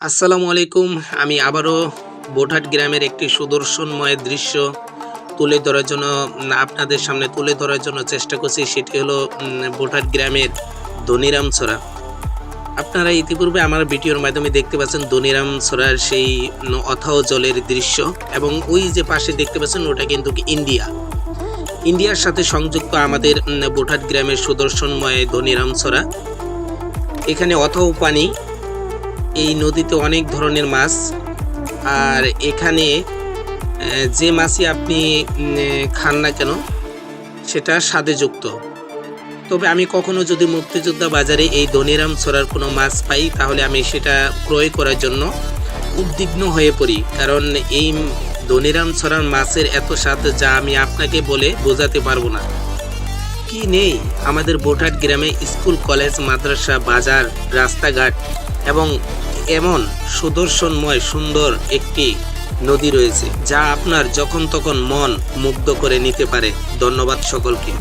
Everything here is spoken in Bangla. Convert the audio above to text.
আসসালামু আলাইকুম। আমি আবারও বোঠাট গ্রামের একটি সুদর্শনময় দৃশ্য তুলে ধরার জন্য আপনাদের সামনে তুলে ধরার জন্য চেষ্টা করছি। সেটি হলো বোঠাট গ্রামের ধনিরাম ছড়া আপনারা ইতিপূর্বে আমার ভিডিওর মাধ্যমে দেখতে পাচ্ছেন ধনিরাম ছড়ার সেই অথাও জলের দৃশ্য এবং ওই যে পাশে দেখতে পাচ্ছেন ওটা কিন্তু ইন্ডিয়া। ইন্ডিয়ার সাথে সংযুক্ত আমাদের বোঠাট গ্রামের সুদর্শনময় ধনিরাম ছড়া এখানে অথাও পানি এই নদীতে অনেক ধরনের মাছ। আর এখানে যে মাছই আপনি খান না কেন, সেটা স্বাদেযুক্ত। তবে আমি কখনো যদি মুক্তিযোদ্ধা বাজারে এই ধনিরাম ছড়ার কোনো মাছ পাই, তাহলে আমি সেটা ক্রয় করার জন্য উদ্বিগ্ন হয়ে পড়ি। কারণ এই ধনিরাম ছড়ার মাছের এত স্বাদ যা আমি আপনাকে বলে বোঝাতে পারব না। কি নেই? আমাদের বোটাট গ্রামে স্কুল, কলেজ, মাদ্রাসা, বাজার, রাস্তাঘাট এবং এমন সুদর্শনময় সুন্দর একটি নদী রয়েছে, যা আপনার যখন তখন মন মুগ্ধ করে নিতে পারে। ধন্যবাদ সকলকে।